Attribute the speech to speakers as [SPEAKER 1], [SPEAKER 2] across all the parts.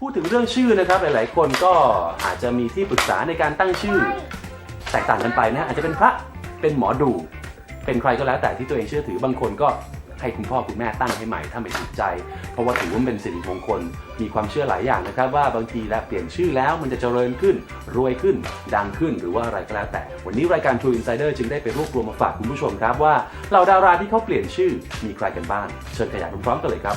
[SPEAKER 1] พูดถึงเรื่องชื่อนะครับหลาย ๆ คนก็อาจจะมีที่ปรึกษาในการตั้งชื่อ แตกต่างกันไปนะอาจจะเป็นพระเป็นหมอดู เป็นใครก็แล้วแต่ที่ตัวเองเชื่อถือบางคนก็ให้คุณพ่อคุณแม่ตั้งให้ใหม่ถ้าไม่ถูกใจ เพราะว่าถือว่ามันเป็นสิริมงคลมีความเชื่อหลายอย่างนะครับ ว่าบางทีแล้วเปลี่ยนชื่อแล้วมันจะเจริญขึ้น รวยขึ้น ดังขึ้นหรือว่าอะไรก็แล้วแต่ วันนี้รายการ True Insider จึงได้ไปรวบรวมมาฝากคุณผู้ชมครับว่าเหล่าดาราที่เขาเปลี่ยนชื่อมีใครกันบ้างเชิญขยายพร้อมๆกันเลยครับ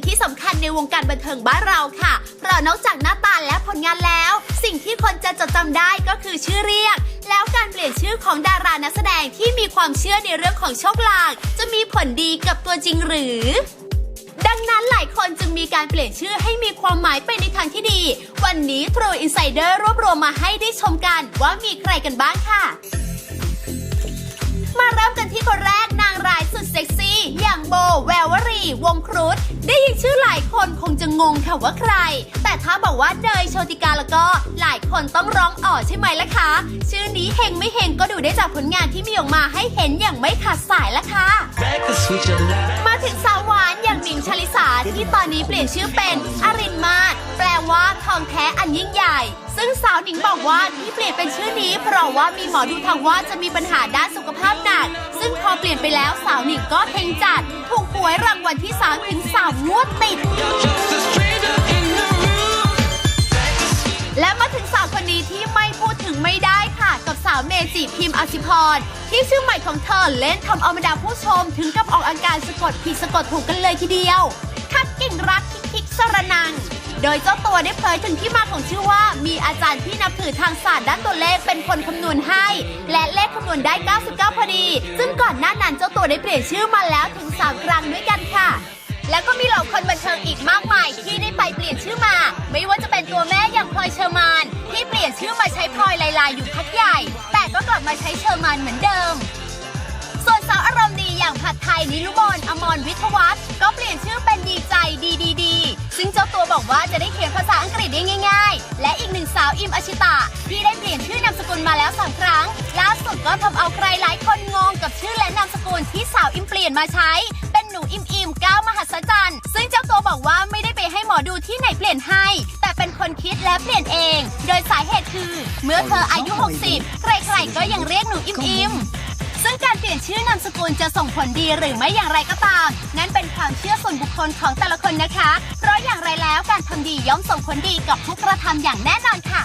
[SPEAKER 2] งที่สำคัญในวงการบันเทิงบ้านเราค่ะ เพราะนอกจากหน้าตาและผลงานแล้ว สิ่งที่คนจะจดจำได้ก็คือชื่อเรียก แล้วการเปลี่ยนชื่อของดารานักแสดงที่มีความเชื่อในเรื่องของโชคลาง จะมีผลดีกับตัวจริงหรือดังนั้นหลายคนจึงมีการเปลี่ยนชื่อให้มีความหมายไปในทางที่ดี วันนี้ True Insider รวบรวมมาให้ได้ชมกันว่ามีใครกันบ้างค่ะ มาเริ่มกันที่คนแรกนางร้ายสุดเซ็ก ววรีวงครุฑได้ยินชื่อหลายคนคงจะงงค่ะว่าใคร แต่ถ้าบอกว่าเนยโชติกาแล้วก็หลายคนต้องร้องอ๋อใช่ไหมล่ะคะ ชื่อนี้เฮงไม่เฮงก็ดูได้จากผลงานที่มีออกมาให้เห็นอย่างไม่ขาดสายละค่ะ
[SPEAKER 3] Breakfast with your love.
[SPEAKER 2] มาถึงสาวหวานอย่างหมิงชลิสาที่ตอนนี้เปลี่ยนชื่อเป็นอรินมาศ แปลว่าทองแท้อันยิ่งใหญ่ ซึ่งสาวหนิงบอกว่าที่เปลี่ยนเป็นชื่อนี้ เพราะว่ามีหมอดูทักว่าจะมีปัญหาด้านสุขภาพหนัก ซึ่งพอเปลี่ยนไปแล้วสาวหนิงก็เทงจัด ถูกหวยรางวัลที่สามถึงสามงวดติดและมาถึงสาวคนนี้ที่ไม่พูดถึงไม่ได้ค่ะ กับสาวเมจิพิมพ์อสิพร ที่ชื่อใหม่ของเธอเล่นทำเอาบรรดาผู้ชมถึงกับออกอาการสะกดผิดสะกดถูกกันเลยทีเดียวคัดเก่งรักคิกคิกสรนัง โดยเจ้าตัวได้เผยถึงที่มาของชื่อว่า มีอาจารย์ที่นับถือทางศาสตร์ด้านตัวเลขเป็นคนคำนวณให้ และเลขคำนวณได้ 99 พอดี ซึ่งก่อนหน้านั้นเจ้าตัวได้เปลี่ยนชื่อมาแล้วถึงสามครั้งด้วยกันค่ะ แล้วก็มีเหล่าคนบันเทิงอีกมากมายที่ได้ไปเปลี่ยนชื่อมา ไม่ว่าจะเป็นตัวแม่อย่างพลอยเชอร์มานที่เปลี่ยนชื่อมาใช้พลอยลายลายอยู่พักใหญ่ แต่ก็กลับมาใช้เชอร์มานเหมือนเดิม ส่วนสาวอารมณ์ดีอย่างผัดไทยนิลุบลอมรวิทยวัฒน์ก็เปลี่ยนชื่อเป็นดีใจดีดีดีซึ่งเจ้าตัวบอกว่าจะได้เขียนภาษาอังกฤษได้ง่าย ๆ และอีกหนึ่งสาวอิมอชิตะที่ได้เปลี่ยนชื่อนามสกุลมาแล้วสองครั้งล่าสุดก็ทำเอาใครหลายคนงงกับชื่อและนามสกุลที่สาวอิมเปลี่ยนมาใช้ เป็นหนูอิมอิมก้าวมหัศจรรย์ซึ่งเจ้าตัวบอกว่าไม่ได้ไปให้หมอดูที่ไหนเปลี่ยนให้ แต่เป็นคนคิดและเปลี่ยนเอง โดยสาเหตุคือ เมื่อเธออายุ 60 ใครๆก็ยังเรียกหนูอิมอิม ซึ่งการเปลี่ยนชื่อนามสกุลจะส่งผลดีหรือไม่อย่างไรก็ตาม นั่นเป็นความเชื่อส่วนบุคคลของแต่ละคนนะคะ เพราะอย่างไรแล้วการทำดีย่อมส่งผลดีกับผู้กระทำอย่างแน่นอนค่ะ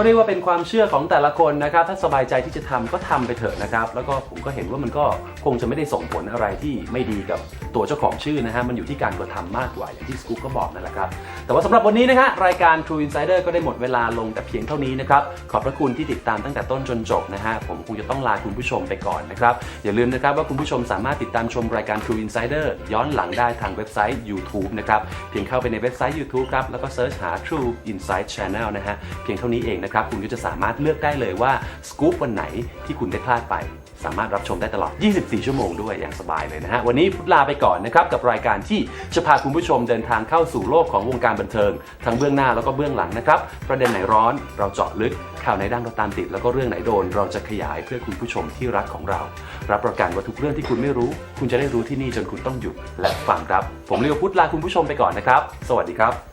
[SPEAKER 1] ก็เรียกว่าเป็นความเชื่อของแต่ละคนนะครับ ถ้าสบายใจที่จะทำก็ทำไปเถอะนะครับ แล้วก็ผมก็เห็นว่ามันก็คงจะไม่ได้ส่งผลอะไรที่ไม่ดีกับตัวเจ้าของชื่อนะฮะ มันอยู่ที่การกระทำมากกว่าอย่างที่สกู๊ปก็บอกนั่นแหละครับ แต่ว่าสำหรับวันนี้นะฮะรายการ True Insider ก็ได้หมดเวลาลงแต่เพียงเท่านี้นะครับ ขอบพระคุณที่ติดตามตั้งแต่ต้นจนจบนะฮะ ผมคงจะต้องลาคุณผู้ชมไปก่อนนะครับ อย่าลืมนะครับว่าคุณผู้ชมสามารถติดตามชมรายการ True Insider ย้อนหลังได้ทางเว็บไซต์ YouTube นะครับ เพียงเข้าไปในเว็บไซต์ YouTube ครับ แล้วก็เซิร์ชหา True Insight Channel นะฮะ เพียงเท่านี้เองนะครับ คุณก็จะสามารถเลือกได้เลยว่าสกู๊ปวันไหนที่คุณได้พลาดไป สามารถรับชมได้ตลอด 24 ชั่วโมงด้วยอย่างสบายเลยนะฮะ วันนี้พุทลาไปก่อนนะครับ กับรายการที่จะพาคุณผู้ชมเดินทางเข้าสู่โลกของวงการบันเทิง ทั้งเบื้องหน้าแล้วก็เบื้องหลังนะครับ ประเด็นไหนร้อนเราเจาะลึก ข่าวไหนดังเราตามติด แล้วก็เรื่องไหนโดน เราจะขยายเพื่อคุณผู้ชมที่รักของเรา รับประกันว่าทุกเรื่องที่คุณไม่รู้ คุณจะได้รู้ที่นี่จนคุณต้องหยุดและฟังครับ ผมเลียวพุทลาคุณผู้ชมไปก่อนนะครับ สวัสดีครับ